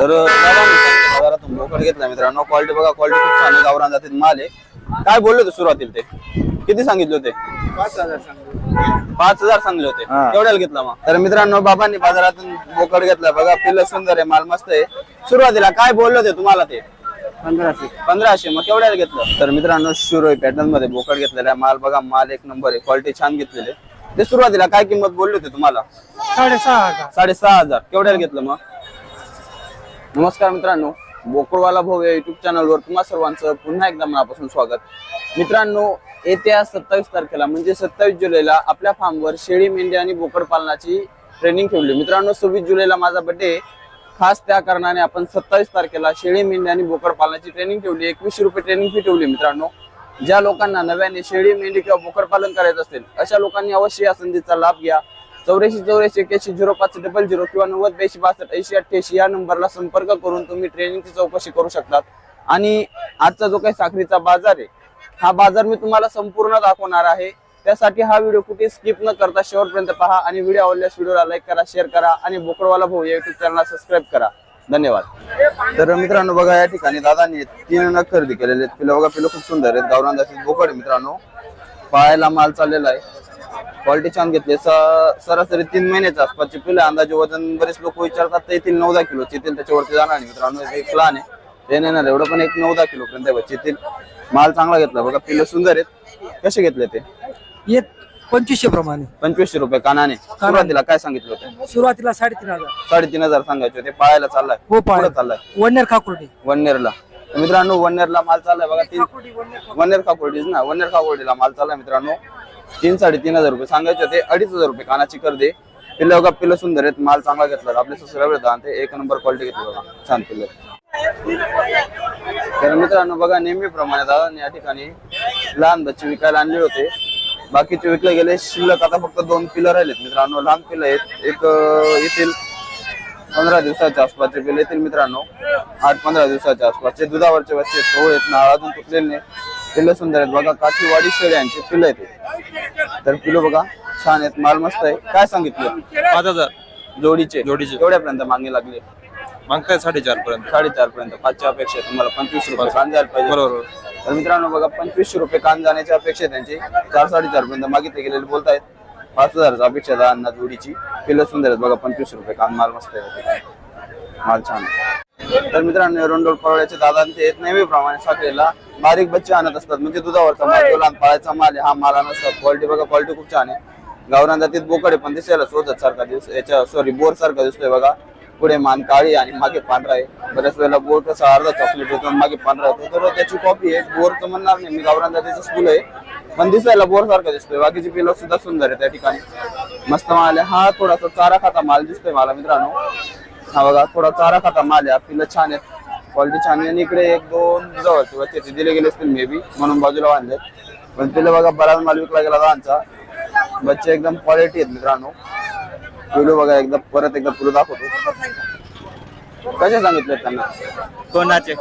तर दादा मी सांगितलं बाजारातून बोकड घेतला मित्रांनो. क्वालिटी बघा क्वालिटी खूप छान आहे गावरान जातीत माल आहे. काय बोलले होते सुरुवातीला ते? किती सांगितले होते? पाच हजार सांगतो पाच हजार सांगले होते. केवढ्याला घेतला मग. तर मित्रांनो बाबांनी बाजारातून बोकड घेतला. बघा पिल्ल सुंदर आहे माल मस्त आहे. सुरुवातीला काय बोलले होते तुम्हाला ते? पंधराशे. पंधराशे. मग केवढ्याला घेतलं? तर मित्रांनो शिरोई पॅटर्नमध्ये बोकड घेतलेला आहे. माल बघा माल एक नंबर आहे. क्वालिटी छान घेतलेली. आहे. ते सुरुवातीला काय किंमत बोलले होते तुम्हाला? साडेसहा हजार. साडेसहा हजार. केवढ्याला घेतलं मग? नमस्कार मित्रांनो बोकडवाला भाऊ या युट्यूब चॅनलवर तुम्हा सर्वांचं पुन्हा एकदा मनापासून स्वागत. मित्रांनो येत्या सत्तावीस तारखेला म्हणजे सत्तावीस जुलैला आपल्या फार्मवर शेळी मेंढी आणि बोकड पालनाची ट्रेनिंग ठेवली. मित्रांनो सव्वीस जुलैला माझा बर्थडे खास त्या कारणाने आपण सत्तावीस तारखेला शेळी मेंढी आणि बोकड पालनाची ट्रेनिंग ठेवली. एकवीसशे रुपये ट्रेनिंग फी ठेवली मित्रांनो. ज्या लोकांना नव्याने शेळी मेंढी किंवा बोकड पालन करायचं असेल अशा लोकांनी अवश्य या संधीचा लाभ घ्या. चौऱ्याऐंशी चौऱ्याऐंशी एक्याऐंशी झिरो पाच डबल झिरो किंवा नव्वद ब्याऐंशी बासष्ट ऐंशी अठ्ठ्याऐंशी या नंबरला संपर्क करून तुम्ही ट्रेनिंगची चौकशी करू शकतात. आणि आजचा जो काही साखरीचा बाजार आहे हा बाजार मी तुम्हाला संपूर्ण दाखवणार आहे. त्यासाठी हा व्हिडिओ कुठे स्किप न करता शेवटपर्यंत पहा आणि व्हिडिओ आवडल्यास व्हिडिओला लाईक करा शेअर करा आणि बोकडवाला भाऊ या युट्यूब चॅनलला सबस्क्राईब करा. धन्यवाद. तर मित्रांनो बघा या ठिकाणी दादांनी तीन नग खरेदी केलेले आहेत. पिलं बघा पिलं खूप सुंदर आहेत. गावरान बोकड मित्रांनो. पायाला माल चाललेला आहे. क्वालिटी छान घेतली सरासरी तीन महिन्याच्या आसपासचे पिलं. अंदाजे वजन बरेच लोक विचारतात ते येतील नऊ दहा किलोचे येतील त्याच्यावरती जाणार नाही. मित्रांनो एक प्लान आहे. ते नेणार एवढं पण एक नऊ दहा किलो पर्यंत बच्चे येतील माल चांगला घेतला. बघा पिलं सुंदर आहेत. कसे घेतले ते? येत पंचवीसशे प्रमाणे. पंचवीसशे रुपये कानाने. सुरुवातीला काय सांगितलं होतं? सुरुवातीला साडेतीन हजार. साडेतीन हजार सांगायचे होते. पायाला चाललाय. हो पाय पुढं चाललाय. वन्नेर खाकुर्डी. वन्नेरला. तर मित्रांनो वन्नेरला माल चाललाय बघा तीन वन्नेर खाकोडीच ना वन्नेर खाकोडीला माल चाललाय मित्रांनो. तीन साडेतीन हजार रुपये सांगायचे होते अडीच हजार रुपये कानाची कर दे पिल्लं बघा पिल्लं सुंदर आहेत माल चांगला घेतला. आपले सबस्क्राईबर ते एक नंबर क्वालिटी घेतली बघा छान पिल्लं तर मित्रांनो बघा नेहमीप्रमाणे दादा या ठिकाणी लहान बच्चे विकायला आणले होते. बाकीचे विकले गेले शिल्लक आता फक्त दोन पिलं राहिलेत मित्रांनो. लहान पिलं आहेत एक अं, येतील पंधरा दिवसाच्या आसपासचे पिल्ले येतील मित्रांनो आठ पंधरा दिवसाच्या आसपासचे दुधावरचे बच्चे थोडे आहेत ना अजून तुटलेले पिल्लं सुंदर आहेत. बघा काठीवाडी शेळ्यांचे पिल्लं आहेत. तर पिल्लो बघा छान आहेत. माल मस्त आहे. काय सांगितलं? पाच हजार. जोडीचे. जोडीचे. एवढ्यापर्यंत मागणी लागली. मागताय साडेचार पर्यंत. साडेचार पर्यंत पाचच्या अपेक्षा आहे तुम्हाला. पंचवीस रुपये कान जायला पाहिजे. बरोबर तर मित्रांनो बघा पंचवीसशे रुपये कान जाण्याची अपेक्षा आहे त्यांची चार साडेचार पर्यंत मागितले गेलेले बोलतायत. पाच हजाराचा अपेक्षा आहे दहा जोडीची सुंदर आहेत बघा पंचवीस रुपये कान माल मस्त आहे माल छान तर मित्रांनो रोंडोल पळवायचे दादा आणि ते नेहमीप्रमाणे साखरेला. बारीक बच्चे आणत असतात म्हणजे दुधावरचा माल जो लहान पाळायचा माल आहे हा माल नसतात क्वालिटी बघा क्वालिटी खूप छान आहे. गावरान जातीत बोकडे पण दिसायला शोधत सारखा दिवस याच्या सॉरी बोर सारखा दिसतोय बघा. पुढे मान काळी आणि मागे पांढरा आहे. बऱ्याच वेळेला बोर कसं अर्धा चॉकलेट होतो मागे पांढरा होतो तर त्याची कॉपी आहे. बोर तर म्हणणार नाही. मी गावरान जातीचं स्कूल आहे. पण दिसायला बोर सारखा दिसतोय. बाकीची पिलो सुद्धा सुंदर आहे त्या ठिकाणी. मस्त माल आहे. हा थोडासा चारा खाता माल दिसतोय मला मित्रांनो. हा बघा थोडा चारा खाता माल आहे. पिलं छान आहेत. क्वालिटी छान आहे. आणि इकडे एक दोन जवळ किंवा दिले गेले असतील मे बी म्हणून बाजूला बांधले पण पिलं बघा बराच माल विकला गेला आमचा. बच्चे एकदम क्वालिटी आहेत मित्रांनो. पिलू बघा एकदा परत एकदा पिलू दाखवतो. कसे सांगितले त्यांना? कोणाचे?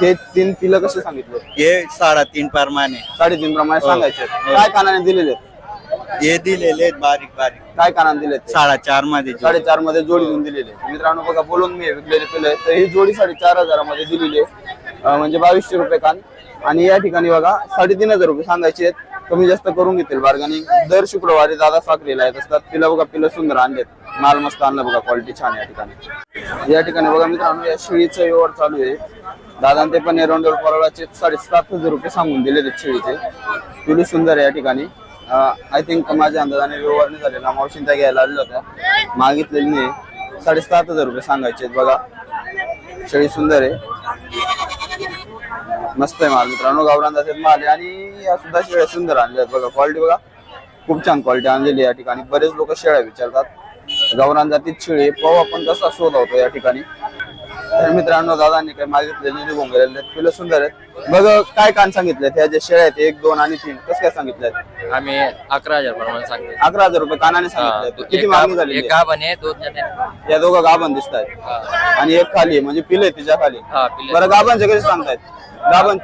हे तीन पिलं कसे सांगितले? हे साडेतीन प्रमाणे. साडेतीन प्रमाणे सांगायचे. काय कानाने दिलेले? हे दिलेले आहेत बारीक बारीक. काय कानाने दिले साडेचारमध्ये साडेचारमध्ये जोडी देऊन दिलेली. मित्रांनो बघा बोलून मी विकलेले पिलं तर ही जोडी साडेचार हजारामध्ये दिलेली आहे. म्हणजे बावीसशे रुपये कान. आणि या ठिकाणी बघा साडेतीन हजार रुपये सांगायचे आहेत. कमी जास्त करून घेतील बार्गनिंग दर शुक्रवारी दादा साखरेला येत असतात. पिला बघा पिलं सुंदर आणलेत. माल मस्त आणलं बघा क्वालिटी छान या ठिकाणी. या ठिकाणी बघा मित्रांनो या शेळीचं व्यवहार चालू आहे. दादा ते पण एरोंडोल परवाचे साडेसात हजार रुपये सांगून दिलेले आहेत शेळीचे. पिलू सुंदर आहे या ठिकाणी. आय थिंक माझ्या अंदाजाने व्यवहार नाही झालेला. मावशीन त्या घ्यायला आलेल्या होत्या. मागितलेली नाही. साडेसात हजार रुपये सांगायचे आहेत बघा. शेळी सुंदर आहे. मस्त आहे माल मित्रांनो. गावरान जातात माल आहे. आणि या सुद्धा शेळ्या सुंदर आणल्या आहेत बघा. क्वालिटी बघा. खूप छान क्वालिटी आणलेली या ठिकाणी. बरेच लोक शेळ्या विचारतात. गावरान जातीत शेळी. पाहू आपण कसा शोध होतो या ठिकाणी. तर मित्रांनो दादांनी काही मागितलेले निघून गेलेले पिलं सुंदर आहेत. बघ काय कान सांगितले ह्या जे शेळ्या आहेत एक दोन आणि तीन. कसं काय सांगितले आम्ही अकरा हजार प्रमाणे सांगतो अकरा हजार रुपये कानाने सांगितले किती मागणी झाली एक गाभण आहे दोन जण आहेत. या दोघं गाभण दिसत आहेत आणि एक खाली आहे, म्हणजे पिले तिच्या खाली. हा, पिल्ले. बरं गाभांचे कसे सांगतायत? गाभण.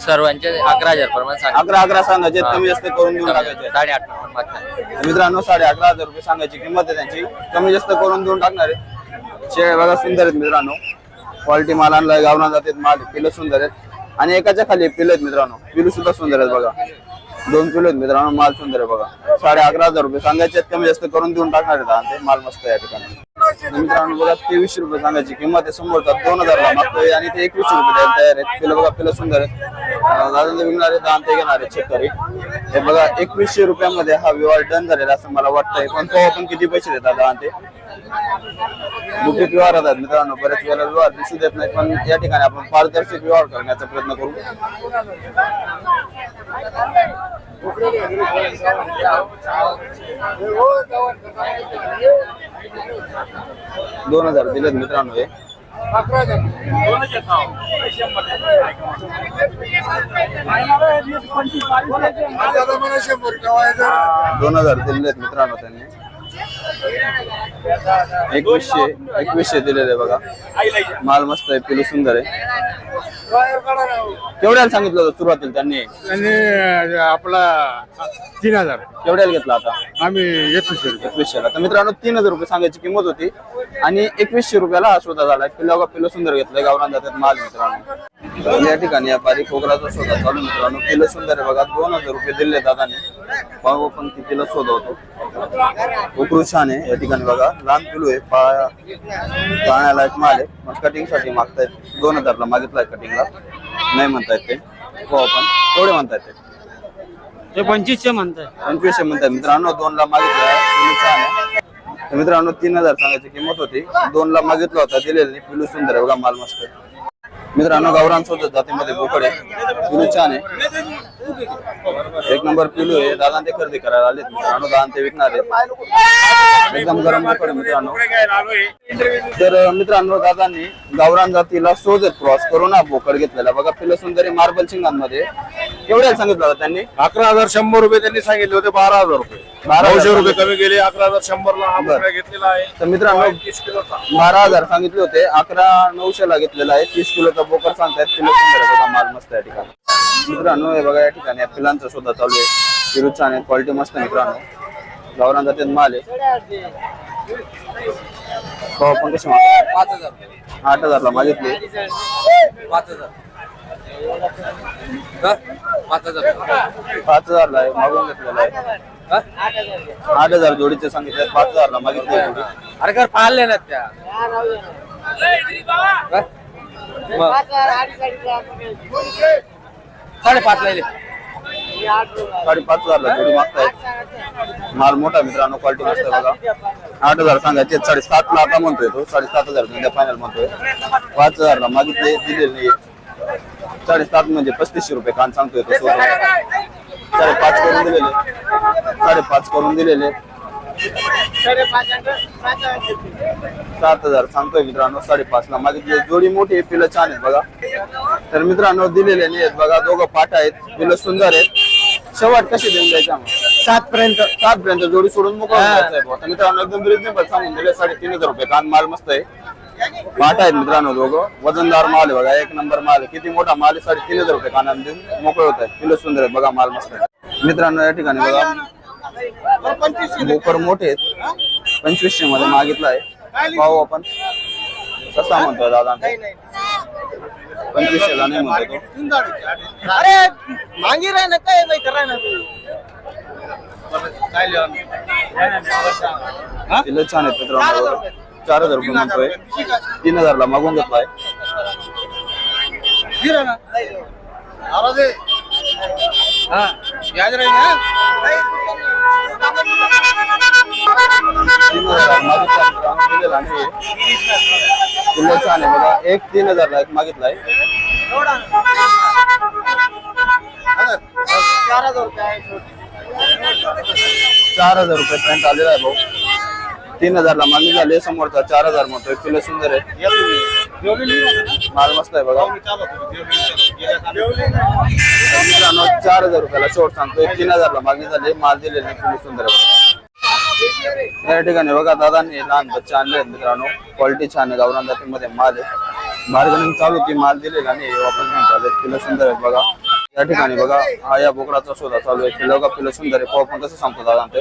सर्वांचे अकरा हजार प्रमाणे अकरा अकरा सांगायचे कमी जास्त करून देऊन टाकायचे. साडे आठ प्रमाणे मागतात मित्रांनो साडे अकरा हजार रुपये सांगायची किंमत आहे त्यांची. कमी जास्त करून देऊन टाकणार आहे. शेळ्या बघा सुंदर आहेत मित्रांनो. क्वालिटी माल आणलाय गावना जातात माल पिलं सुंदर आहेत. आणि एकाच्या खाली पिलं आहेत मित्रांनो. पिलू सुद्धा सुंदर आहेत बघा. दोन किलो आहेत मित्रांनो माल सुंदर आहे बघा. साडे अकरा हजार रुपये सांगायचे आहेत, कमी जास्त करून देऊन टाकणार आहेत. आणि ते माल मस्त आहे या ठिकाणी. मित्रांनो बघा तेवीसशे रुपये सांगायची किंमत आहे. समोरचा दोन हजारला मागतोय आणि ते एकवीसशे रुपये द्यायला तयार आहेत. पिलं बघा पिलं सुंदर आहेत. दादा विकणारे दान ते घेणारे शेतकरी हे बघा एकवीसशे रुपयामध्ये हा व्यवहार डन झालेला असं मला वाटतंय. पण तो आपण किती पैसे देतात दान ते गुपित व्यवहार आहेत मित्रांनो बऱ्याच वेळेला व्यवहार दिसू देत नाही पण या ठिकाणी आपण पारदर्शक व्यवहार करण्याचा प्रयत्न करू. दोन हजार दिलेत मित्रांनो हे. दोन हजार दिलेत मित्रांनो त्यांनी. एकवीसशे एकवीसशे दिलेले बघा. माल मस्त आहे पिलू सुंदर आहे. केवढ्याला सांगितलं होतं सुरुवातीला त्यांनी? आणि आपला तीन हजार. केवढ्याला घेतला आता? आम्ही एकवीसशे रुपये. एकवीसशेला. तर मित्रांनो तीन हजार रुपये सांगायची किंमत होती. आणि एकवीसशे रुपयाला हा सौदा झाला. पिल्ला पिल्लो सुंदर घेतलाय गावरान जातात माल मित्रांनो. या ठिकाणी या बारीक खोकराचा सौदा चालू मित्रांनो. पिल्लो सुंदर आहे बघा. दोन हजार रुपये दिले दादाने. पाहू पण कितीला छान आहे. या ठिकाणी बघा. लहान पिलू आहे. पाया पाण्याला एक माल आहे. मग कटिंगसाठी मागतायत. दोन हजारला मागितलाय कटिंगला नाही म्हणतायत ते. हो आपण तेवढे म्हणतायत ते. ते पंचवीसशे म्हणताय पंचवीसशे म्हणतात मित्रांनो दोन ला मागितलं मित्रांनो तीन हजार सांगायची किंमत होती. दोन ला मागितलं होता. दिलेलं. पिलू सुंदर आहे बघा. माल मस्त आहे. मित्रांनो गावरान जातीमध्ये बोकड आहे. छान आहे. एक नंबर पिलू आहे. दादा ते खरेदी करायला आले मित्रांनो. दादा ते विकणार आहे एकदम गरम बोकड आहे मित्रांनो. तर मित्रांनो दादांनी गावरान जातीला शोधत क्रॉस. करून हा बोकड घेतलेला. बघा पिलं सुंदरी मार्बल शिंगांमध्ये. एवढ्याला सांगितलं होतं त्यांनी? अकरा हजार शंभर रुपये त्यांनी सांगितले होते बारा हजार रुपये. बारा हजार नऊशे रुपये कमी गेले अकरा हजार बरं. बोकडा घेतलेला आहे. तर मित्रांनो बारा हजार सांगितले होते. अकरा नऊशे ला घेतलेला आहे. तीस किलोचा बोकर सांगतायत किलो सुंदर. बघा माल मस्त या ठिकाणी. मित्रांनो हे बघा या ठिकाणी पिलांचा सुद्धा चालू आहे. छान आहे. क्वालिटी मस्त आहे मित्रांनो. गावरान जातीत माल आहे. हो आपण कसे पाच हजार. आठ हजारला मागितले पाच हजार. का? पाच हजार. पाच हजारला आहे. मागून घेतलेला आहे? आठ हजार जोडीचे सांगितले. पाच हजारला मागितले जोडी. अरे घर पाळले ना त्या. का? मग. साडेपाच लायले साडेपाच हजारला जोडी मागतायत माल मोठा मित्रांनो क्वालिटी मस्त बघा. आठ हजार सांगायचे साडेसात ला आता म्हणतोय तो. साडेसात हजार म्हणजे फायनल म्हणतोय. पाच हजारला मागितले दिलेले नाही. साडेसात म्हणजे पस्तीसशे रुपये कान सांगतोय तो. साडेपाच करून दिलेले. साडेपाच करून दिलेले. सात हजार सांगतोय मित्रांनो साडेपाच ला मागितले जोडी मोठी आहे पिलं छान आहेत बघा. तर मित्रांनो दिलेले नाही आहेत बघा दोघं पाठ आहेत पिलं सुंदर आहेत. शेवट कशी देऊन द्यायचे आम्हाला? सात पर्यंत. सात पर्यंत जोडी सोडून मोकळं मित्रांनो एकदम रिजनेबल सांगून दिले साडेतीन हजार रुपये. कान माल मस्त आहे. पाठ आहेत मित्रांनो दोघं. वजनदार माल आहे बघा एक नंबर माल आहे. किती मोठा माल आहे साडेतीन हजार रुपये देऊन मोकळे होत आहेत किलो सुंदर आहे बघा माल मस्त आहे. मित्रांनो या ठिकाणी बघा. बोकड मोठे आहेत. पंचवीसशे मध्ये मागितला आहे पाहू आपण. कसा म्हणतोय दादा. पंचवीसशे ला नाही म्हणतोय तो. अरे मांगी राह ना काय नाही करा ना किलो छान आहेत मित्रांनो. चार हजार रुपये. म्हणतोय तीन हजार ला मागून घेतलाय. किलो छान एक तीन हज़ार ला मागितलाय चार हज़ार रुपये पर्यंत आलेला आहे तीन हज़ार ला मागणी झाली समोरचा चार हज़ार म्हणतोय किलो सुंदर आहे. माल मस्त आहे बघा. मित्रांनो चार हजार रुपयाला शॉर्ट सांगतोय. तीन हजारला मागणी झाली. माल दिलेली किलो सुंदर बघा. या ठिकाणी बघा दादांनी लहान बच्चे आणले आहेत मित्रांनो. क्वालिटी छान आहे गावरान जातीमध्ये माल आहे. मार्गनिंग चालू की माल दिलेला नाही वापस घेऊन चालले किलो सुंदर आहेत बघा. या ठिकाणी बघा हा या बोकडाचा शोधा चालू आहे. किलो का किलो सुंदर आहे. पण कसं सांगतो दादा ते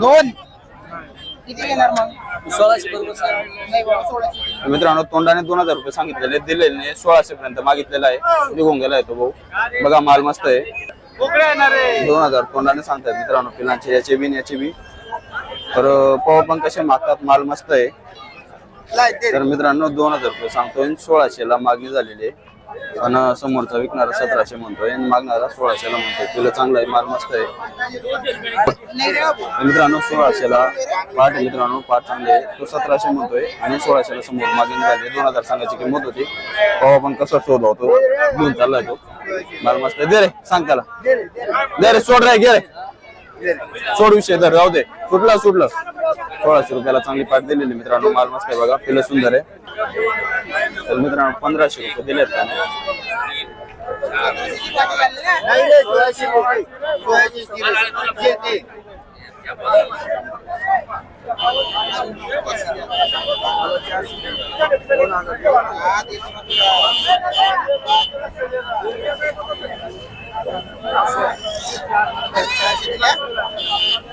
दोन. सोळाशे बरोबर तर मित्रांनो तोंडाने दोन हजार रुपये सांगितलेले दिलेले नाही सोळाशे पर्यंत मागितलेला आहे. निघून गेलाय तो भाऊ. बघा माल मस्त आहे. दोन हजार तोंडाने सांगतायत मित्रांनो पिलांचे याचे बी याचे बी. तर पवा पण कसे मागतात माल मस्त आहे. तर मित्रांनो दोन हजार रुपये सांगतोय सोळाशे ला मागणी झालेली आहे. पण समोरचा विकणारा सतराशे म्हणतोय आणि मागणारा सोळाशेला म्हणतोय. तुला चांगला आहे माल मस्त आहे. मित्रांनो सोळाशेला पाठ मित्रांनो पाठ चांगले आहे. तो सतराशे म्हणतोय आणि सोळाशेला समोर मागणी झाली दोन हजार सांगायची किंमत होती. पवा पण कसा शोध होतो घेऊन चाललाय तो. माल मस्त आहे. दे रे सांग त्याला. दे रे सोड रे गे रे. सोड विषय धर राहू दे. सुटला सुटलं. सोळाशे रुपयाला चांगली पाठ दिलेली मित्रांनो. माल मस्त आहे बघा. पिलं सुंदर आहे. तर मित्रांनो पंधराशे रुपये दिलेत त्याने. तर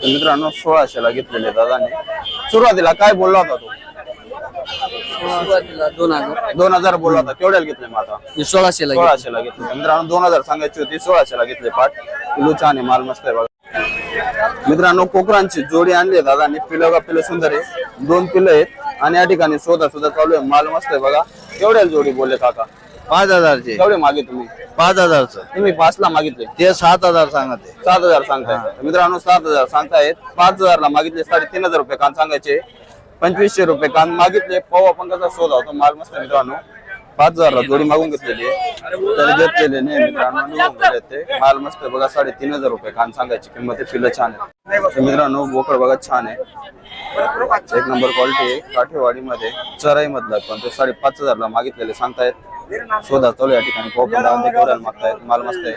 मित्रांनो सोळाशेला घेतलेले दादाने. सुरुवातीला काय बोलला होता तो? सुरुवातीला दोन हजार. दोन हजार बोलला होता. केवढ्याला घेतले मग आता? सोळाशेला घेतले. सोळाशेला घेतले. मित्रांनो दोन हजार सांगायची होती सोळाशेला घेतले पाठ. पिलू छान आहे माल मस्त आहे बघा. मित्रांनो कोकरांची जोडी आणली आहे दादाने. पिलं का पिलं सुंदर आहे. दोन पिलं आहेत. आणि या ठिकाणी शोधा सुद्धा चालू आहे. माल मस्त आहे बघा. केवढ्याला जोडी बोलले काका? पाच हजारचे. केवढे मागे तुम्ही. पाच हजारचं. तुम्ही पाच ला मागितले. ते सात हजार सांगते. सात हजार सांगताय. मित्रांनो सात हजार सांगतायत. पाच हजारला मागितले साडेतीन हजार रुपये कान सांगायचे. पंचवीसशे रुपये कान मागितले. पाव आपण कसा शोध होतो. माल मस्त मित्रांनो. पाच हजारला जोडी मागून घेतलेली आहे. तर घेतलेले नाही मित्रांनो. निघून गेले ते. माल मस्त बघा साडेतीन हजार रुपये कान सांगायची. किंमत पिलं छान आहे. तर मित्रांनो बोकड बघा छान आहे. एक नंबर क्वालिटी आहे. काठेवाडीमध्ये चराई मधला पण तो साडेपाच हजारला मागितलेले सांगतायत. शोधा चालू आहे या ठिकाणी. पोपट लावून ते केवढ्याला मागतायत माल मस्त आहे.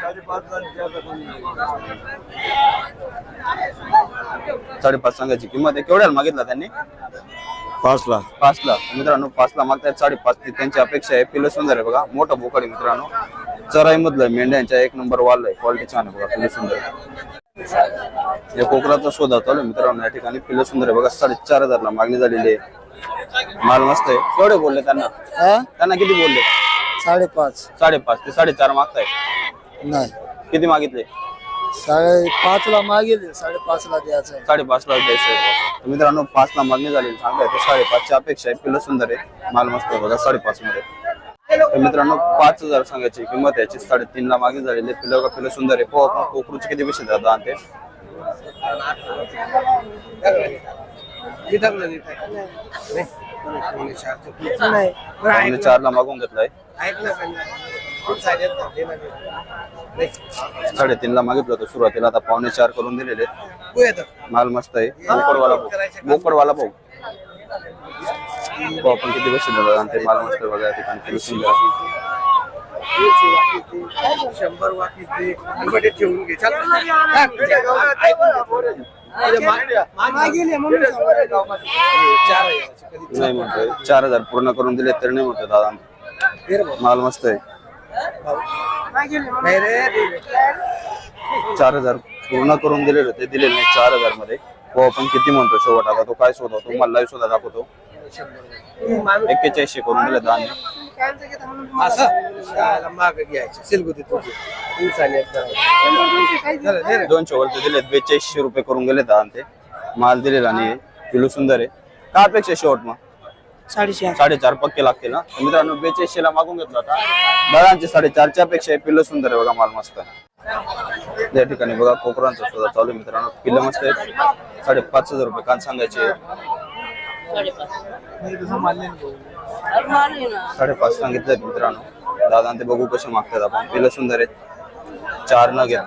साडेपाच सांगायची किंमत आहे. केवढ्याला मागितला त्यांनी? पाच लाख. पाच ला मित्रांनो पाच ला मागतायत. साडेपाच ती त्यांची अपेक्षा आहे. पिलं सुंदर आहे बघा. मोठा बोकड आहे मित्रांनो. चराई मधलं मेंढ्यांच्या एक नंबर वाल आहे. क्वालिटी छान आहे बघा पिलं सुंदर. आहे. या कोकराचा शोधा चालू मित्रांनो. या ठिकाणी पिलं सुंदर आहे बघा. साडेचार हजार ला मागणी झालेली आहे. माल मस्त आहे. केवढे बोलले त्यांना? त्यांना किती बोलले? साडेपाच. साडेपाच ते साडेचार मागताय. नाही. किती मागितले? साडेपाच ला मागेल साडेपाच ला द्यायचं साडेपाच ला द्यायचं आहे. तर मित्रांनो पाच ला मागणी झालेली सांगताय ते साडेपाचची अपेक्षा आहे. पिलं सुंदर आहे. माल मस्त आहे बघा साडेपाच मध्ये. तर मित्रांनो पाच हजार सांगायची किंमत याची साडेतीन ला मागणी झालेली. पिलं का पिलं सुंदर आहे. पोहा कोकरूचे किती पैसे देतात आणि ते चार ला मागून घेतलाय. साडेतीन ला मागितलं होतं सुरुवातीला आता पावणे चार करून दिलेले आहेत. माल मस्त आहे. बोकडवाला भाऊ. बोकडवाला भाऊ. भाऊ आपण किती पैसे देतात आणि ते माल मस्त आहे बघा या ठिकाणी किती सुंदर आहे. नाही म्हणतोय चार हजार पूर्ण करून दिले तर नाही म्हणतो दादा. माल मस्त आहे. चार हजार पूर्ण करून दिलेले होते दिलेले नाही चार हजारमध्ये हो आपण किती म्हणतो शेवट? आता तो काय शोधतो? मला शोधा दाखवतो. एक्केचाळीसशे करून दिले दान. दोनशे वरती दिलेत बेचाळीसशे रुपये करून गेले दान ते. माल दिलेला नाही किलो सुंदर आहे. का अपेक्षा शेवट मग साडेचार. साडेचार पक्के लागतील ना? तर मित्रांनो बेचाळीसशे ला मागून घेतला होता दळांचे साडेचारच्या पेक्षा आहे सुंदर आहे बघा माल मस्त त्या ठिकाणी बघा कोकरांचा सुद्धा चालू आहे मित्रांनो. पिल्ल मस्त आहेत. साडेपाच हजार रुपये कान सांगायचे. साडेपाच सांगितले मित्रांनो. दादा ते बघू कसे मागतात आपण. पिल्ल सुंदर आहेत. चार न घ्या.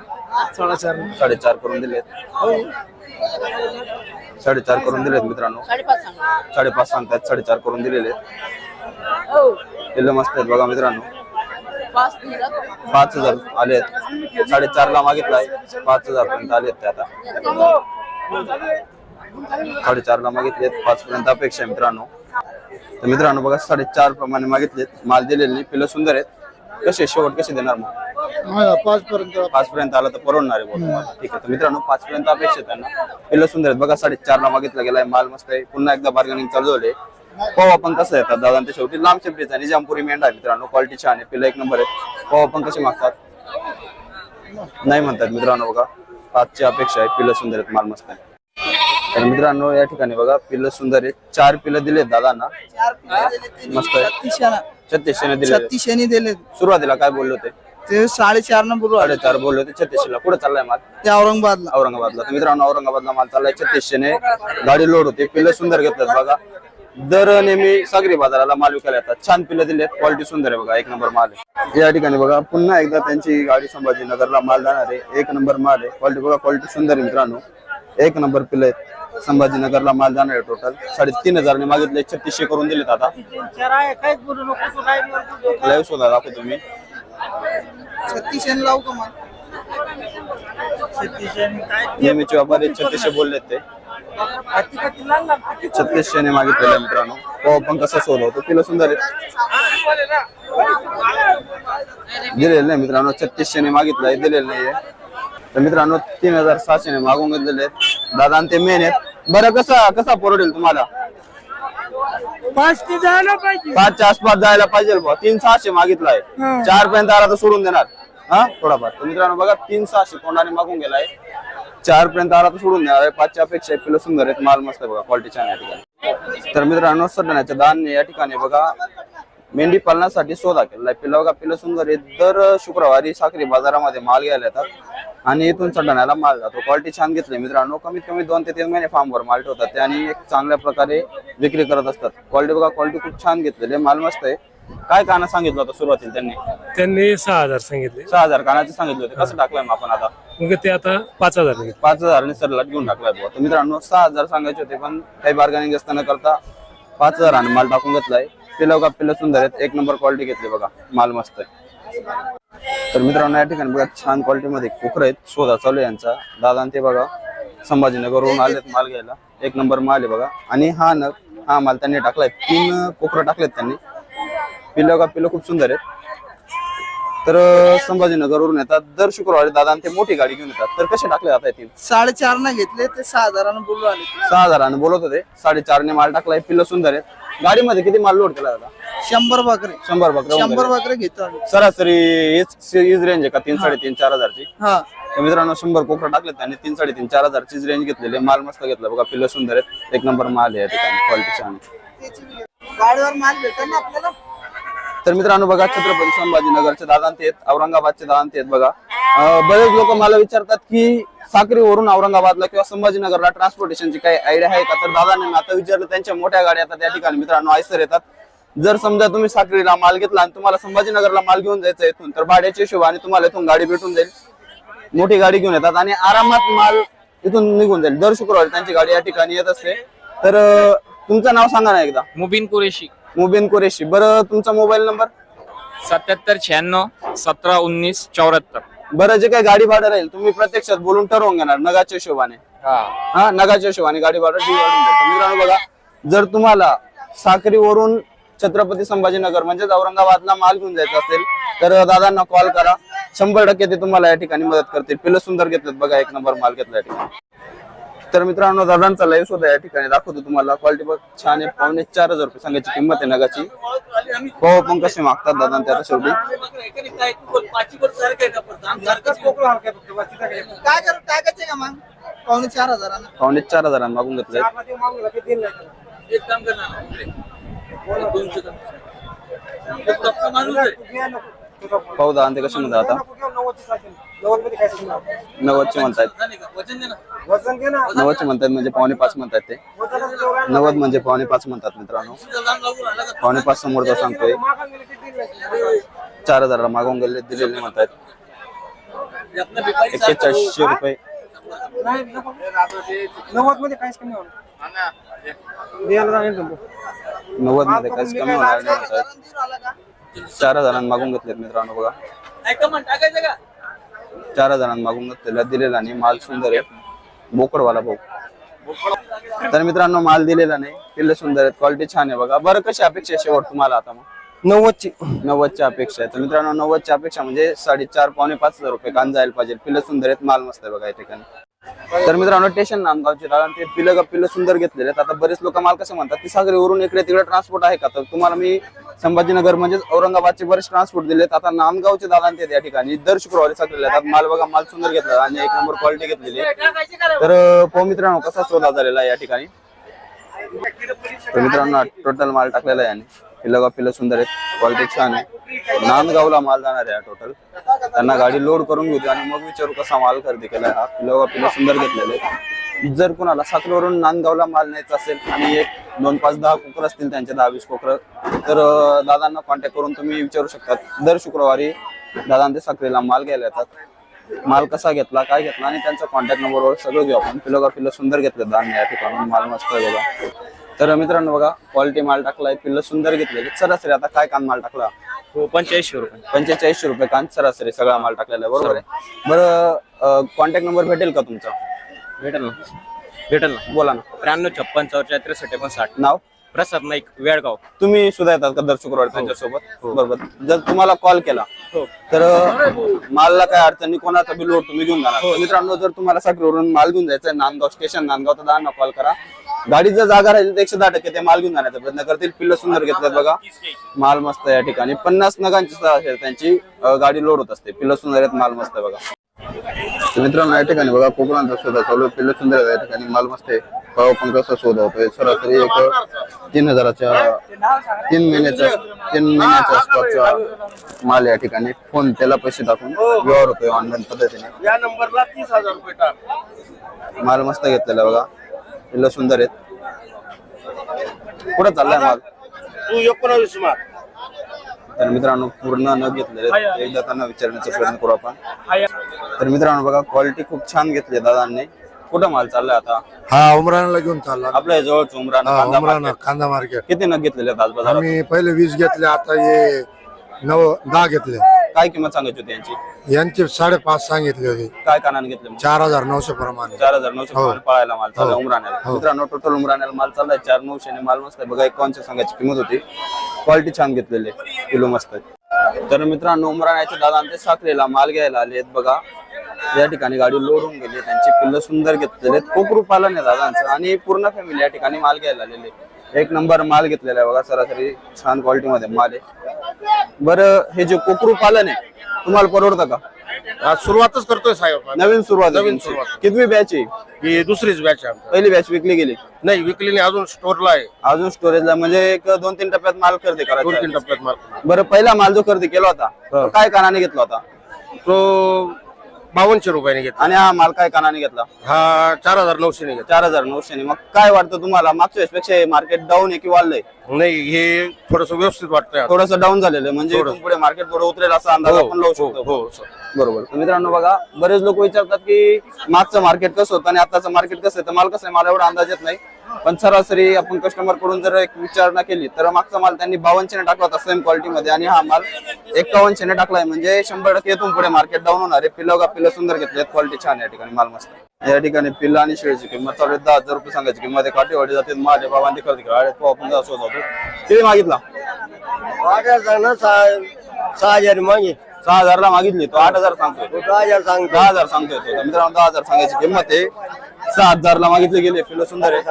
साडेचार. करून दिलेत. साडेचार करून दिलेत मित्रांनो. साडेपाच सांगतात साडेचार करून दिलेले पिल्ल मस्त आहेत बघा मित्रांनो. पाच हजार आलेत. साडेचार ला मागितलाय. पाच हजार पर्यंत आलेत ते आता. साडेचार ला मागितलेत. पाच पर्यंत अपेक्षा आहे मित्रांनो. तर मित्रांनो बघा साडेचार प्रमाणे मागितलेत. माल दिलेले पिल्ल सुंदर आहेत. कसे शेवट कसे देणार मग? हा पाच पर्यंत पाच पर्यंत आला तर परवडणार आहे बुवा तुम्हाला ठीक आहे तर मित्रांनो पाच पर्यंत अपेक्षित आहे ना? पिल्लं सुंदर आहेत. बघा साडेचार ला मागितला गेलाय. माल मस्त आहे. पुन्हा एकदा बार्गेनिंग चालू झाले पाहू आपण कसं येतात दादा ते शेवटी लांब चेपटीचा निजामपुरी मेंढा आहे मित्रांनो. क्वालिटी छान आहे. पिल्लं एक नंबर आहे. पाहू आपण कसे मागतात? नाही म्हणतात मित्रांनो बघा. पाचची अपेक्षा आहे. पिल्लं सुंदर आहेत. माल मस्त आहे. तर मित्रांनो या ठिकाणी बघा. पिल्लं सुंदर आहेत. चार पिल्लं दिलेत दादांना. मस्त आहे. छत्तीसशे दिले छत्तीसशे दिले सुरुवातीला काय बोलले होते? ते साडेचार न बोलू साडेचार बोलले होते छत्तीसशे ला पुढे चाललाय माल? ते औरंगाबादला. औरंगाबादला. तर मित्रांनो औरंगाबादला माल चाललाय. छत्तीसशेने गाडी लोड होते. पिल्लं सुंदर घेततात बघा. दर नेहमी सागरी बाजाराला माल विकायला येतात. छान पिल्लं दिलेत. क्वालिटी सुंदर आहे बघा. एक नंबर माल आहे. या ठिकाणी बघा पुन्हा एकदा त्यांची गाडी संभाजीनगरला माल जाणार आहे. एक नंबर माल आहे. क्वालिटी बघा क्वालिटी सुंदर आहे मित्रांनो. एक नंबर पिल्लं आहेत. संभाजीनगरला माल जाणार आहे टोटल साडेतीन हजारने मागितले छत्तीसशे करून दिलेत आता. लाईव्ह शोधा दाखवतो तुम्ही. नेहमीचे व्यापारी छत्तीसशे बोललेत ते. छत्तीसशे ने मागितलेलं मित्रांनो. हो पण कसं शोधवतो किलो सुंदर आहे. दिलेलं नाही मित्रांनो छत्तीसशे ने मागितलंय दिलेलं नाहीये. तर मित्रांनो तीन हजार सहाशे ने मागून घेतलेले आहेत. दादा आणि ते मेन आहेत. बरं कसा कसा परवडेल तुम्हाला? पाच ते जायला पाहिजे. पाचच्या आसपास जायला पाहिजे बुवा. तीन सहाशे मागितलाय. चार पर्यंत आला तर सोडून देणार. हा? थोडाफार. तर मित्रांनो बघा तीन सहाशे कोणाने मागून गेलाय. चार पर्यंत आला तर सोडून देणार आहे. पाचच्या अपेक्षा एक किलो सुंदर आहेत. माल मस्त आहे बघा क्वालिटी छान आहे या ठिकाणी. तर मित्रांनो सडण्याच्या दान या ठिकाणी बघा. मेंढी पालनासाठी शोधा केलाय पिल्ला बघा पिल्लं सुंदर आहे दर शुक्रवारी साखरी बाजारामध्ये माल घ्यायला येतात. आणि इथून चढण्याला माल जातो. क्वालिटी छान घेतली मित्रांनो. कमीत कमी दोन ते तीन महिने फार्मवर माल ठेवतात. ते आणि एक चांगल्या प्रकारे विक्री करत असतात. क्वालिटी बघा क्वालिटी खूप छान घेतलेली आहे. माल मस्त आहे. काय काना सांगितलं होतं सुरुवातीला त्यांनी? त्यांनी सहा हजार सांगितले. सहा हजार कानाचे सांगितले होते. कसं टाकलंय मग आपण आता? मग ते आता पाच हजार. पाच हजार सरला घेऊन टाकलाय बुवा. तर मित्रांनो सहा हजार सांगायचे होते पण काही बार्गेनिंग जास्त न करता पाच हजार माल टाकून घेतलाय. पिलं का पिलं सुंदर आहेत. एक नंबर क्वालिटी घेतली बघा. माल मस्त आहे. तर मित्रांनो या ठिकाणी बघा छान क्वालिटी मध्ये कोकरं आहेत. शोधा चालू आहे यांचा. दादा ते बघा संभाजीनगरवरून आलेत माल घ्यायला. एक नंबर माल आहे बघा. आणि हा नग हा माल त्यांनी टाकलाय. तीन कोकरं टाकलेत त्यांनी. पिलं का पिलं खूप सुंदर आहेत. तर संभाजीनगरवरून येतात. दर शुक्रवारी दादा ते मोठी गाडी घेऊन येतात. तर कसे टाकले जात आहेत साडेचार न घेतले ते सहा हजारानं बोलू आले. सहा हजाराने बोलत होते. साडेचारने माल टाकलाय. पिल्लं सुंदर आहेत. गाडीमध्ये किती माल लोड केला जाता शंभर बकरे. शंभर बकरा शंभर बकरे घेतो आम्ही. सरासरी हीच हीच रेंज आहे का? तीन साडेतीन चार हजारची? हा. तर मित्रांनो शंभर कोकरा टाकले त्यांनी तीन साडेतीन चार हजारचीच रेंज घेतलेली आहे. माल मस्त घेतला. बघा पिल्लं सुंदर आहेत. एक नंबर माल आहे या ठिकाणी क्वालिटी छान आहे. गाडीवर माल भेटेल ना आपल्याला? तर मित्रांनो बघा छत्रपती संभाजीनगरचे दादा ते आहेत. औरंगाबादचे दादा ते आहेत बघा. अं, बरेच लोक मला विचारतात की साक्रीवरून औरंगाबादला किंवा संभाजीनगरला ट्रान्सपोर्टेशनची काही आयडिया आहे का? तर दादांनी आता विचारलं त्यांच्या मोठ्या गाड्या येतात त्या ठिकाणी मित्रांनो आयसर येतात. जर समजा तुम्ही साक्रीला माल घेतला आणि तुम्हाला संभाजीनगरला माल घेऊन जायचं इथून तर भाड्याच्या हिशोबाने तुम्हाला इथून गाडी भेटून जाईल. मोठी गाडी घेऊन येतात आणि आरामात माल इथून निघून जाईल. दर शुक्रवारी त्यांची गाडी या ठिकाणी येत असते. तर तुमचं नाव सांगा ना एकदा. मुबीन कुरेशी. मुबीन कुरेशी. बरं तुमचा मोबाईल नंबर? सत्याहत्तर शहाण्णव सतरा उन्नीस चौऱ्याहत्तर. बरं जे काही गाडी भाडं राहील तुम्ही प्रत्यक्षात बोलून ठरवून घेणार नगाच्या हिशोबाने. हा. नगाच्या हिशोबाने गाडी भाडं. तर मित्रांनो बघा जर तुम्हाला साक्रीवरून छत्रपती संभाजीनगर म्हणजेच औरंगाबादला माल घेऊन जायचा असेल तर दादांना कॉल करा. शंभर टक्के ते तुम्हाला या ठिकाणी मदत करतील. पिलं सुंदर घेतलं बघा एक नंबर माल घेतला या ठिकाणी. तर मित्रांनो दादांचा लाईव्ह सुद्धा या ठिकाणी दाखवतो तुम्हाला. क्वालिटी बघ छान आहे. पावणे चार हजार रुपये सांगायची किंमत आहे नगाची. हो पण कसे मागतात दादा त्याला शेवटी? पावणे चार हजार का मग पावणे चार हजार मागून घेतले चार हजारांना मागून पाहू ते कसे म्हणतात आता? नव्वदचे म्हणतायत. नव्वदचे म्हणतात म्हणजे पावणे पाच म्हणतात ते. नव्वद म्हणजे पावणे पाच म्हणतात मित्रांनो. पावणे पाच समोरचा सांगतोय. चार हजाराला मागवून गेले दिलेले नाही म्हणतात एक्केचाळीसशे रुपये. नव्वदमध्ये काहीच कमी होणार. नव्वदमध्ये काहीच कमी होणार नाही म्हणतात चार हजारांना मागून घेतलेत मित्रांनो बघा. चार हजारांना मागून घेतलेला दिलेला आणि माल सुंदर आहे. बोकडवाला भाऊ. तर मित्रांनो माल दिलेला नाही पिल्ले सुंदर आहेत क्वालिटी छान आहे बघा. बरं कशी अपेक्षा आहे शेवट तुम्हाला आता मग? नव्वदची. नव्वदच्या अपेक्षा आहे. तर मित्रांनो नव्वदच्या अपेक्षा म्हणजे साडेचार पावणे पाच हजार रुपये कान जायला पाहिजे. पिलं सुंदर आहेत माल मस्त आहे बघा या ठिकाणी. तर मित्रांनो स्टेशन नांदगावचे दादा ते पिलं पिलं सुंदर घेतलेले आहेत. आता बरेच लोक माल कसं म्हणतात की सागरीवरून इकडे तिकडे ट्रान्सपोर्ट आहे का? तर तुम्हाला मी संभाजीनगर म्हणजेच औरंगाबादचे बरेच ट्रान्सपोर्ट दिलेत आता नांदगावचे दादा ते या ठिकाणी दर शुक्रवारी साखरेले आहेत माल बघा माल सुंदर घेतला आणि एक नंबर क्वालिटी घेतलेली तर पो मित्रांनो कसा सौदा झालेला आहे या ठिकाणी? मित्रांनो टोटल माल टाकलेला आहे आणि पिलं का पिलं सुंदर आहेत. क्वालिटी छान आहे. नांदगावला माल जाणार आहे टोटल त्यांना गाडी लोड करून घेऊ दे आणि मग विचारू कसा माल खरेदी केला हा. पिलं का पिलं सुंदर घेतलेले जर कुणाला साखरेवरून नांदगावला माल न्यायचा असेल आणि एक दोन पाच दहा कोकर असतील त्यांचे दहा वीस कोकर तर दादांना कॉन्टॅक्ट करून तुम्ही विचारू शकता. दर शुक्रवारी दादां ते साखरेला माल घ्यायला येतात. माल कसा घेतला काय घेतला आणि त्यांचा कॉन्टॅक्ट नंबरवर सगळं घेऊ आपण. पिलो का पिलं सुंदर घेतलं. धान्य या ठिकाणी माल मस्त बघा. तर मित्रांनो बघा क्वालिटी माल टाकलाय पिल्लं सुंदर घेतलेले सरासरी आता काय कान माल टाकला? हो पंच्याऐंशी रुपये. पंचेचाळीसशे रुपये कान सरासरी सगळा माल टाकलेला आहे बरोबर आहे? बरं कॉन्टॅक्ट नंबर भेटेल का तुमचा? भेटेल ना. भेटेल ना. बोला ना. त्र्याण्णव छप्पन चौच्या त्रेसष्ट एकोणसाठ. नाव? प्रसाद नाईक वेळगाव. तुम्ही सुद्धा येतात का दर शुक्रवारी त्यांच्यासोबत? बरोबर. जर तुम्हाला कॉल केला तर मालला काय अडचण नाही कोणाचा बी लोड तुम्ही घेऊन जाणार. तर मित्रांनो जर तुम्हाला साखरेवरून माल घेऊन जायचा नांदगाव स्टेशन नांदगाव तर दहा कॉल करा. गाडी जर जागा राहिली तर एकशे दहा टक्के ते माल घेऊन जाण्याचा प्रयत्न करतील. पिल्ल सुंदर घेतलं बघा. माल मस्त या ठिकाणी. पन्नास नगांची त्यांची गाडी लोड होत असते. पिल्ल सुंदर आहेत माल मस्त आहे बघा. तर मित्रांनो या ठिकाणी बघा कोकणाचा शोधा चालू. पिल्ल सुंदर या ठिकाणी. माल मस्त आहे. भाव पण कसा शोधा होतोय सरासरी एक तीन हजाराच्या तीन महिन्याच्या तीन महिन्याच्या आसपासचा माल या ठिकाणी. फोन त्याला पैसे टाकून व्यवहार होतोय ऑनलाईन पद्धतीने. या नंबरला तीस हजार रुपये टाक. माल मस्त घेतलेला बघा. पिल्ल सुंदर आहेत. कुठं चाललाय माल. तू एकोणावीस तर मित्रांनो पूर्ण न घेतलेले. एकदा त्यांना विचारण्याचा प्रयत्न करू आपण. तर मित्रांनो बघा क्वालिटी खूप छान घेतली दादांनी. कुठं माल चाललाय आता? हा उमरानला घेऊन चालला. आपल्या जवळच उमरान हा कांदा उमराना. कांदा मार्केट किती नग घेतलेले आहेत आज बाजारात? आम्ही पहिले वीस घेतले आता हे नव दहा घेतले. काय किंमत सांगायची होती यांची? यांचे साडेपाच सांगितले होते. काय कानाने घेतले मग? चार हजार नऊशे प्रमाणे. चार हजार नऊशे हो. पळायला माल चालला हो. उमराण्याला. हो. मित्रांनो टोटल उमराण्याला माल चाललाय. चार नऊशे ने माल मस्त आहे. बघा एकावनशे सांगायची किंमत होती? क्वालिटी छान घेतलेली आहे. किलो मस्त आहे. तर मित्रांनो उमराण्याचे दादा ते साखरेला माल घ्यायला आलेत बघा या ठिकाणी गाडी लोड होऊन गेली त्यांची पिल्ल सुंदर घेतलेले आहेत. खूप रुपाला नाही दादांचं. आणि पूर्ण फॅमिली या ठिकाणी माल घ्यायला आलेले एक नंबर माल घेतलेला आहे बघा सरासरी छान क्वालिटी मध्ये माल आहे. बरं हे जे कोकरू पालन आहे तुम्हाला परवडतं का? आज सुरुवातच करतोय साहेब नवीन सुरुवात नवीन. सुरुवात. कितवी बॅच आहे? ही दुसरीच बॅच आहे आमची. पहिली बॅच विकली गेली. नाही विकली नाही अजून स्टोरला आहे. अजून स्टोरेजला म्हणजे एक दोन तीन टप्प्यात माल खरेदी दोन करायचा तीन. टप्प्यात माल बरं पहिला माल जो खरेदी केला होता तो काय कानाने घेतला होता? तो बावनशे रुपयाने घेतला. आणि हा माल काय कानाने घेतला? हा चार हजार नऊशेने घेतला. चार हजार नऊशे मग काय वाटतं तुम्हाला? मागच्या वेळेसपेक्षा मार्केट डाऊन आहे की वाढलंय? नाही हे थोडस व्यवस्थित वाटतंय आता. थोडंसं डाऊन झालेलं आहे. म्हणजे थोडं. इथून पुढे मार्केट थोडं उतरेल असा अंदाज हो, आपण लावू हो, शकतो. हो, सर. बरोबर. तर मित्रांनो बघा बरेच लोक विचारतात की मागचं मार्केट कसं होतं आणि आताचं मार्केट कसं आहे? तर माल कसं आहे? मला एवढा अंदाज येत नाही. पण सरासरी आपण कस्टमरकडून जर एक विचारणा केली तर मागचा माल त्यांनी बावनशेने टाकला होता सेम क्वालिटी मध्ये आणि हा माल एकावनशेने टाकलाय म्हणजे शंभर टक्के येथून पुढे मार्केट डाऊन होणार आहे. पिल्लं का पिल्लं सुंदर घेतले क्वालिटी छान आहे या ठिकाणी. माल मस्त आहे. या ठिकाणी पिल्लं आणि शेळीची किंमत चालू दहा हजार रुपये सांगायची किंमत आहे. काटेवाडी जाते. माझ्या बाबांनी खरेदी करा तो आपण शोध होतो. किती मागितला? सहा हजार मागे. सहा हजारला मागितली. तो आठ हजार सांगतोय. दहा हजार सांगतो दहा हजार सांगतोय तो. तर मित्रांनो दहा हजार सांगायची किंमत आहे. सहा हजारला मागितले गेले. पिल्लं सुंदर आहे.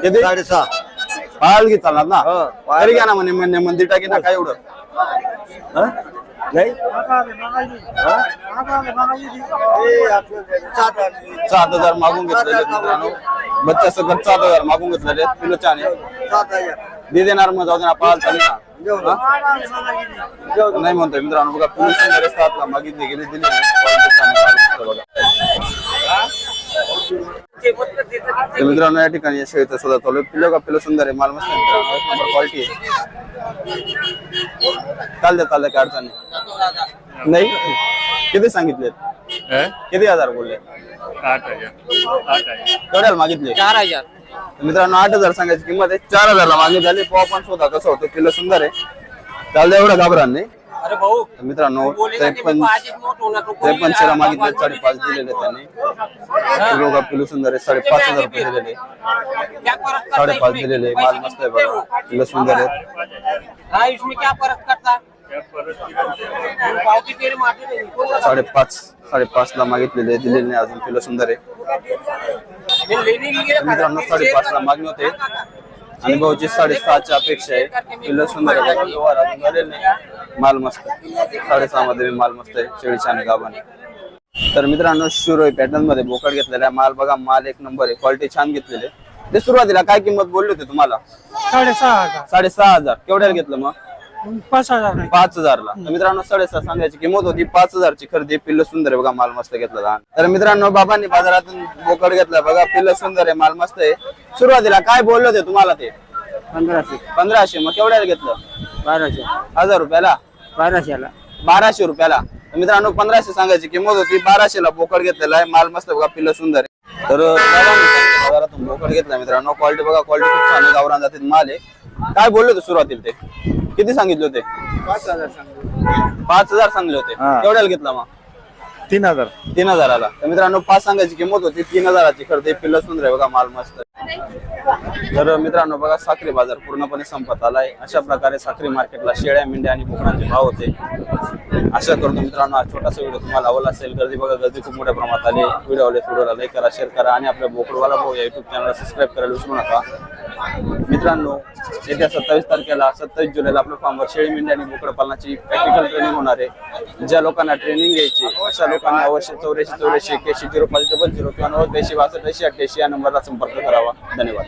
किती? साडेसहा. पाहायला घेत चालणार ना? हो, तरी घ्या ना म्हणे म्हणे मंदिर टाकी ना काय एवढं? नाही? सात हजार मागून घेतलेले आहेत मित्रांनो. बच्चा सकट सात हजार मागून घेतलेले आहेत. पिलो छान आहे. दे देणार मग जाऊ देणार ना हा? नाही म्हणतोय मित्रांनो बघा पिलो सातला मागितली गेली दिली. तर मित्रांनो या ठिकाणी या शेळीचा चालू आहे. पिलो का पिलो सुंदर आहे. माल मस्त आहे मित्रांनो. एक नंबर क्वालिटी आहे. चालते चालते काय अडचण नाही. नाही? किती सांगितले? किती हजार बोलले? केवढ्याला मागितले. चार हजार. मित्रांनो आठ हजार सांगायची किंमत आहे. चार हजारला मागणी झाली पोहा पण शोधा कसं होतं? किलो सुंदर आहे. चालतं एवढं घाबरा नाही. तर मित्रांनो त्रेपन्न त्रेपन्नशेला मागितले साडेपाच दिलेले त्यांनी. किलो का पिलू सुंदर आहे साडेपाच हजार रुपये दिलेले. साडेपाच दिलेले माल मस्त आहे बघा किलो सुंदर आहे इसमें क्या फर्क करता? पावती तेरे माटी नहीं साडेपाच साडेपाच ला मागितलेले दिलेले नाही अजून पिलं सुंदर आहे मित्रांनो साडेपाच ला मागणी होते. आणि भाऊची साडेसहाची अपेक्षा आहे. पिलं सुंदर आहे माल मस्त साडेसहा मध्ये माल मस्त आहे शेळीच्या आणि गाभाने. तर मित्रांनो शिरोई पॅटर्नमध्ये बोकड घेतलेला आहे. माल बघा माल एक नंबर आहे. क्वालिटी छान घेतलेली. ते सुरुवातीला काय किंमत बोलली होती तुम्हाला? साडेसहा हजार. साडेसहा हजार. केवढ्याला घेतलं मग? पाच हजार पाच हजारला. तर मित्रांनो साडेसहा सांगायची किंमत होती. पाच हजारची खरेदी पिल्ल सुंदर आहे बघा माल मस्त घेतला तर मित्रांनो बाबांनी बाजारातून बोकड घेतला बघा पिल्ल सुंदर आहे माल मस्त आहे. सुरुवातीला काय बोलले होते तुम्हाला ते? पंधराशे. पंधराशे. मग केवढ्याला घेतलं? बाराशे. हजार रुपयाला? बाराशेला. बाराशे रुपयाला. तर मित्रांनो पंधराशे सांगायची किंमत होती. बाराशेला बोकड घेतलेला आहे. माल मस्त बघा पिल्ल सुंदर आहे. तर बाजारातून बोकड घेतला मित्रांनो. क्वालिटी बघा क्वालिटी खूप छान आहे. गावरान जातीत माल आहे. काय बोलले होते सुरुवातीला ते? किती सांगितले होते? पाच हजार सांगितले पाच हजार सांगले होते. केवढ्याला घेतला मग? तीन हजार. तीन हजाराला. तर मित्रांनो पाच सांगायची किंमत होती. तीन हजाराची खरेदी. पिल्ल सुंदर आहे बघा माल मस्त. तर मित्रांनो बघा साखरी बाजार पूर्णपणे संपत आलाय. अशा प्रकारे साखरी मार्केटला शेळ्या मेंढ्या आणि बोकडांचे भाव होते. आशा करतो मित्रांनो हा छोटासा व्हिडिओ तुम्हाला आवडला असेल गर्दी बघा गर्दी खूप मोठ्या प्रमाणात आली. व्हिडिओ आवडले व्हिडिओला लाईक करा शेअर करा आणि आपल्या बोकडवाला भाऊ या युट्यूब चॅनलला सबस्क्राईब करायला विसरू नका. मित्रांनो येत्या सत्तावीस तारखेला सत्तावीस जुलैला आपल्या फॉर्मवर शेळी मेंढ्या आणि बोकड पालनाची प्रॅक्टिकल ट्रेनिंग होणार आहे. ज्या लोकांना ट्रेनिंग घ्यायची अशा लोकांना अवश्य चौऱ्याऐंशी चौऱ्याऐंशी एक्याऐंशी झिरो पाच डबल झिरो किंवा नव्वद ऐंशी बासष्ट ऐंशी अठ्ठ्याऐंशी या नंबरला संपर्क करावा. धन्यवाद.